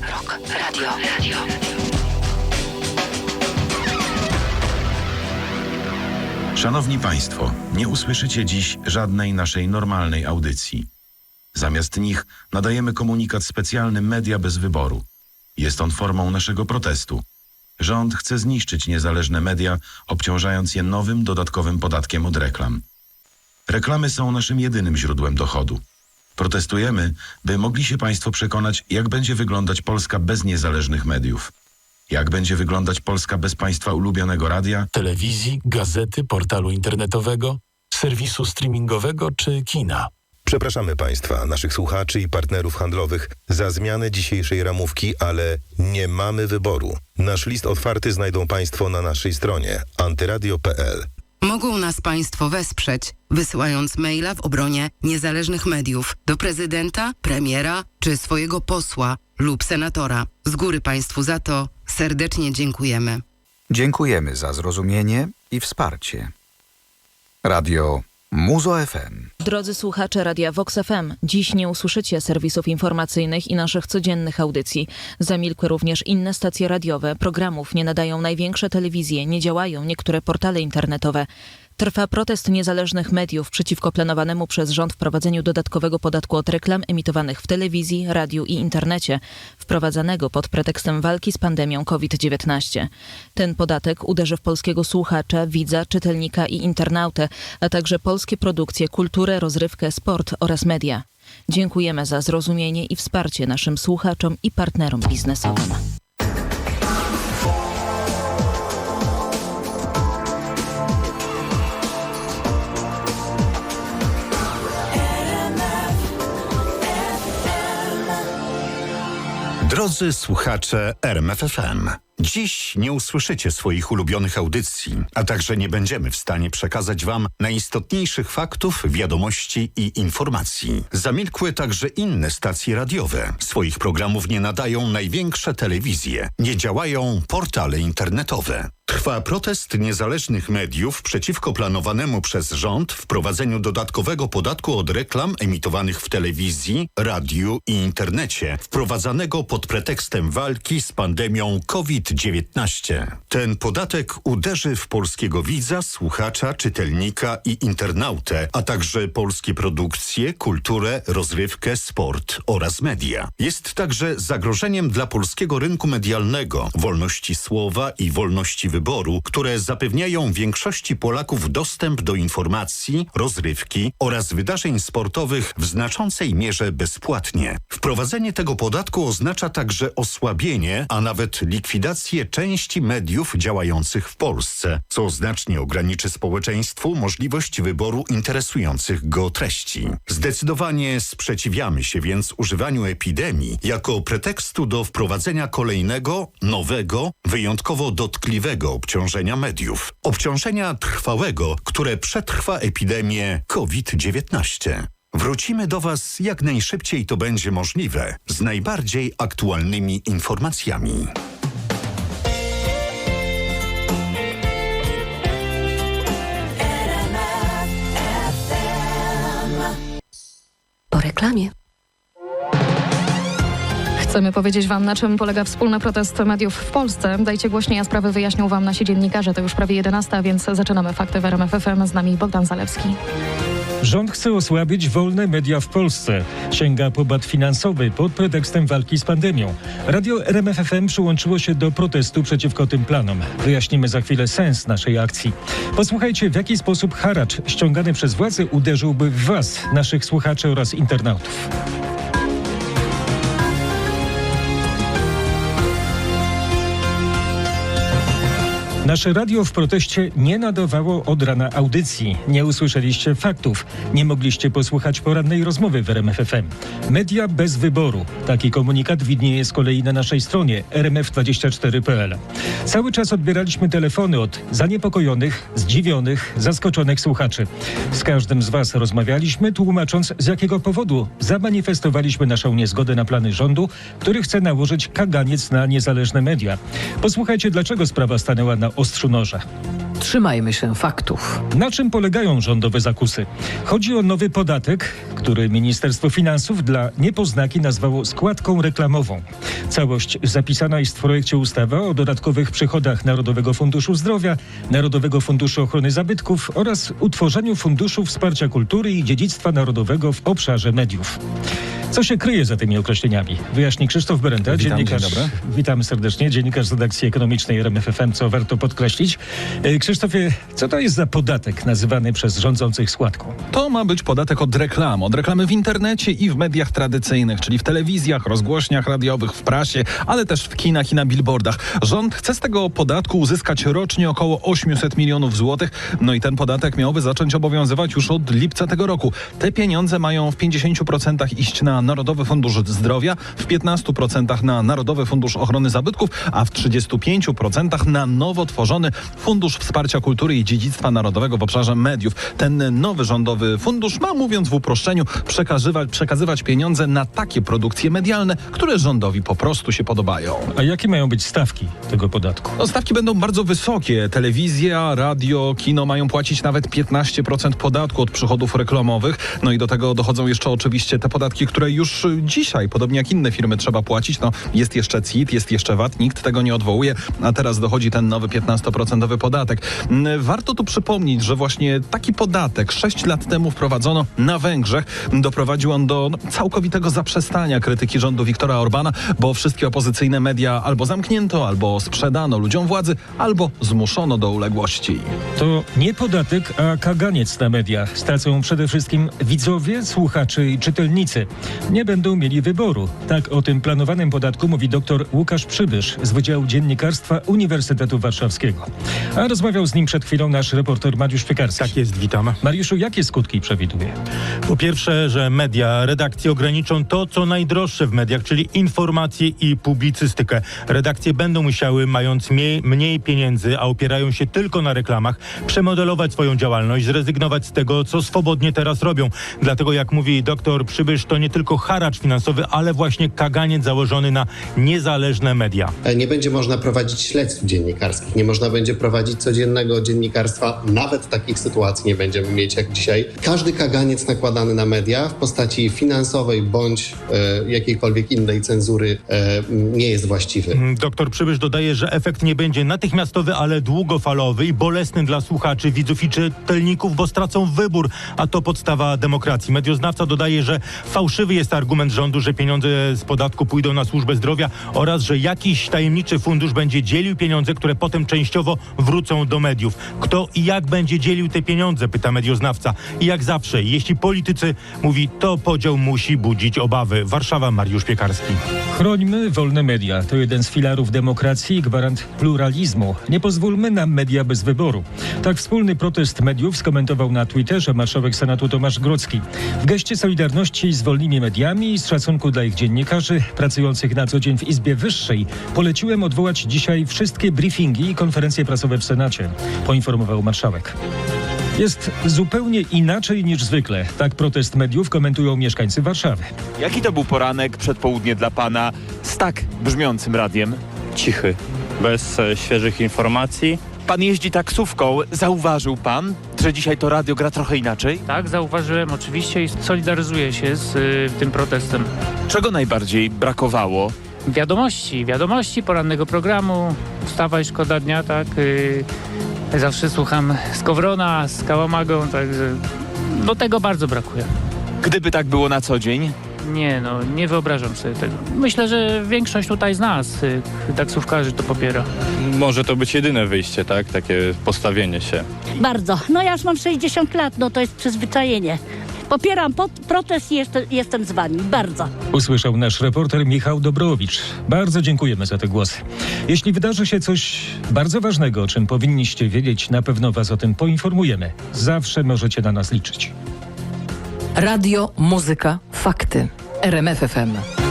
Rok Radio. Radio. Szanowni Państwo, nie usłyszycie dziś żadnej naszej normalnej audycji. Zamiast nich nadajemy komunikat specjalny Media bez wyboru. Jest on formą naszego protestu. Rząd chce zniszczyć niezależne media, obciążając je nowym, dodatkowym podatkiem od reklam. Reklamy są naszym jedynym źródłem dochodu. Protestujemy, by mogli się Państwo przekonać, jak będzie wyglądać Polska bez niezależnych mediów. Jak będzie wyglądać Polska bez Państwa ulubionego radia, telewizji, gazety, portalu internetowego, serwisu streamingowego czy kina. Przepraszamy Państwa, naszych słuchaczy i partnerów handlowych za zmianę dzisiejszej ramówki, ale nie mamy wyboru. Nasz list otwarty znajdą Państwo na naszej stronie antyradio.pl. Mogą nas Państwo wesprzeć, wysyłając maila w obronie niezależnych mediów do prezydenta, premiera czy swojego posła lub senatora. Z góry Państwu za to serdecznie dziękujemy. Dziękujemy za zrozumienie i wsparcie. Radio Muzo FM. Drodzy słuchacze Radia Vox FM, dziś nie usłyszycie serwisów informacyjnych i naszych codziennych audycji. Zamilkły również inne stacje radiowe, programów nie nadają największe telewizje, nie działają niektóre portale internetowe. Trwa protest niezależnych mediów przeciwko planowanemu przez rząd wprowadzeniu dodatkowego podatku od reklam emitowanych w telewizji, radiu i internecie, wprowadzanego pod pretekstem walki z pandemią COVID-19. Ten podatek uderzy w polskiego słuchacza, widza, czytelnika i internautę, a także polskie produkcje, kulturę, rozrywkę, sport oraz media. Dziękujemy za zrozumienie i wsparcie naszym słuchaczom i partnerom biznesowym. Drodzy słuchacze RMFFM, dziś nie usłyszycie swoich ulubionych audycji, a także nie będziemy w stanie przekazać Wam najistotniejszych faktów, wiadomości i informacji. Zamilkły także inne stacje radiowe. Swoich programów nie nadają największe telewizje, nie działają portale internetowe. Trwa protest niezależnych mediów przeciwko planowanemu przez rząd wprowadzeniu dodatkowego podatku od reklam emitowanych w telewizji, radiu i internecie, wprowadzanego pod pretekstem walki z pandemią COVID-19. Ten podatek uderzy w polskiego widza, słuchacza, czytelnika i internautę, a także polskie produkcje, kulturę, rozrywkę, sport oraz media. Jest także zagrożeniem dla polskiego rynku medialnego, wolności słowa i wolności wyboru wyboru, które zapewniają większości Polaków dostęp do informacji, rozrywki oraz wydarzeń sportowych w znaczącej mierze bezpłatnie. Wprowadzenie tego podatku oznacza także osłabienie, a nawet likwidację części mediów działających w Polsce, co znacznie ograniczy społeczeństwu możliwość wyboru interesujących go treści. Zdecydowanie sprzeciwiamy się więc używaniu epidemii jako pretekstu do wprowadzenia kolejnego, nowego, wyjątkowo dotkliwego obciążenia mediów. Obciążenia trwałego, które przetrwa epidemię COVID-19. Wrócimy do Was jak najszybciej to będzie możliwe z najbardziej aktualnymi informacjami. Reklamie. Chcemy powiedzieć Wam, na czym polega wspólny protest mediów w Polsce. Dajcie głośniej, a sprawy wyjaśnią Wam nasi dziennikarze. To już prawie 11, więc zaczynamy fakty w RMF FM. Z nami Bogdan Zalewski. Rząd chce osłabić wolne media w Polsce. Sięga po bat finansowy pod pretekstem walki z pandemią. Radio RMFFM przyłączyło się do protestu przeciwko tym planom. Wyjaśnimy za chwilę sens naszej akcji. Posłuchajcie, w jaki sposób haracz ściągany przez władze uderzyłby w Was, naszych słuchaczy oraz internautów. Nasze radio w proteście nie nadawało od rana audycji. Nie usłyszeliście faktów. Nie mogliście posłuchać porannej rozmowy w RMFFM. Media bez wyboru. Taki komunikat widnieje z kolei na naszej stronie rmf24.pl. Cały czas odbieraliśmy telefony od zaniepokojonych, zdziwionych, zaskoczonych słuchaczy. Z każdym z Was rozmawialiśmy, tłumacząc z jakiego powodu zamanifestowaliśmy naszą niezgodę na plany rządu, który chce nałożyć kaganiec na niezależne media. Posłuchajcie, dlaczego sprawa stanęła na ostrzu noża. Trzymajmy się faktów. Na czym polegają rządowe zakusy? Chodzi o nowy podatek, który Ministerstwo Finansów dla niepoznaki nazwało składką reklamową. Całość zapisana jest w projekcie ustawy o dodatkowych przychodach Narodowego Funduszu Zdrowia, Narodowego Funduszu Ochrony Zabytków oraz utworzeniu Funduszu Wsparcia Kultury i Dziedzictwa Narodowego w obszarze mediów. Co się kryje za tymi określeniami? Wyjaśni Krzysztof Berenda, Witam, dziennikarz. dzień dobry. Witamy serdecznie, dziennikarz z redakcji ekonomicznej RMFFM, co warto podkreślić. E, Krzysztofie, co to jest za podatek nazywany przez rządzących składką? To ma być podatek od reklam. Od reklamy w internecie i w mediach tradycyjnych, czyli w telewizjach, rozgłośniach radiowych, w prasie, ale też w kinach i na billboardach. Rząd chce z tego podatku uzyskać rocznie około 800 milionów złotych. No i ten podatek miałby zacząć obowiązywać już od lipca tego roku. Te pieniądze mają w 50% iść na Narodowy Fundusz Zdrowia, w 15% na Narodowy Fundusz Ochrony Zabytków, a w 35% na nowo tworzony Fundusz Wsparcia Kultury i Dziedzictwa Narodowego w obszarze mediów. Ten nowy rządowy fundusz ma, mówiąc w uproszczeniu, przekazywać, przekazywać pieniądze na takie produkcje medialne, które rządowi po prostu się podobają. A jakie mają być stawki tego podatku? No, stawki będą bardzo wysokie. Telewizja, radio, kino mają płacić nawet 15% podatku od przychodów reklamowych. No i do tego dochodzą jeszcze oczywiście te podatki, które już dzisiaj, podobnie jak inne firmy, trzeba płacić. No, jest jeszcze CIT, jest jeszcze VAT, nikt tego nie odwołuje, a teraz dochodzi ten nowy 15% podatek. Warto tu przypomnieć, że właśnie taki podatek 6 lat temu wprowadzono na Węgrzech. Doprowadził on do no, całkowitego zaprzestania krytyki rządu Viktora Orbana, bo wszystkie opozycyjne media albo zamknięto, albo sprzedano ludziom władzy, albo zmuszono do uległości. To nie podatek, a kaganiec na media. Stracą przede wszystkim widzowie, słuchacze i czytelnicy. Nie będą mieli wyboru. Tak o tym planowanym podatku mówi dr Łukasz Przybysz z Wydziału Dziennikarstwa Uniwersytetu Warszawskiego. A rozmawiał z nim przed chwilą nasz reporter Mariusz Piekarski. Tak jest, witam. Mariuszu, jakie skutki przewiduje? Po pierwsze, że media, redakcje ograniczą to, co najdroższe w mediach, czyli informacje i publicystykę. Redakcje będą musiały, mając mniej, mniej pieniędzy, a opierają się tylko na reklamach, przemodelować swoją działalność, zrezygnować z tego, co swobodnie teraz robią. Dlatego, jak mówi doktor Przybysz, to nie tylko haracz finansowy, ale właśnie kaganiec założony na niezależne media. Nie będzie można prowadzić śledztw dziennikarskich, nie można będzie prowadzić codziennego dziennikarstwa. Nawet takich sytuacji nie będziemy mieć jak dzisiaj. Każdy kaganiec nakładany na media w postaci finansowej bądź e, jakiejkolwiek innej cenzury e, nie jest właściwy. Mm, Doktor Przybysz dodaje, że efekt nie będzie natychmiastowy, ale długofalowy i bolesny dla słuchaczy, widzów i czytelników, bo stracą wybór, a to podstawa demokracji. Medioznawca dodaje, że fałszywy jest argument rządu, że pieniądze z podatku pójdą na służbę zdrowia oraz, że jakiś tajemniczy fundusz będzie dzielił pieniądze, które potem częściowo wrócą do mediów. Kto i jak będzie dzielił te pieniądze, pyta medioznawca. I jak zawsze, jeśli politycy mówi, to podział musi budzić obawy. Warszawa, Mariusz Piekarski. Chrońmy wolne media. To jeden z filarów demokracji i gwarant pluralizmu. Nie pozwólmy na media bez wyboru. Tak wspólny protest mediów skomentował na Twitterze marszałek Senatu Tomasz Grodzki. W geście solidarności z wolnymi mediami i z szacunku dla ich dziennikarzy pracujących na co dzień w Izbie Wyższej poleciłem odwołać dzisiaj wszystkie briefingi i konferencje prasowe w Senacie, poinformował marszałek. Jest zupełnie inaczej niż zwykle. Tak protest mediów komentują mieszkańcy Warszawy. Jaki to był poranek, przedpołudnie dla pana z tak brzmiącym radiem? Cichy, bez e, świeżych informacji. Pan jeździ taksówką. Zauważył pan, że dzisiaj to radio gra trochę inaczej? Tak, zauważyłem oczywiście i solidaryzuję się z y, tym protestem. Czego najbardziej brakowało? Wiadomości, wiadomości porannego programu, Wstawa i Szkoda Dnia, tak. Y, zawsze słucham Skowrona z Kałamagą, także no tego bardzo brakuje. Gdyby tak było na co dzień? Nie no, nie wyobrażam sobie tego. Myślę, że większość tutaj z nas, y, taksówkarzy to popiera. Może to być jedyne wyjście, tak? Takie postawienie się. Bardzo. No ja już mam 60 lat, no to jest przyzwyczajenie. Popieram pod, protest i jeszcze, jestem z wami. Bardzo. Usłyszał nasz reporter Michał Dobrowicz. Bardzo dziękujemy za te głosy. Jeśli wydarzy się coś bardzo ważnego, o czym powinniście wiedzieć, na pewno Was o tym poinformujemy. Zawsze możecie na nas liczyć. Radio, muzyka, fakty. RMFFM.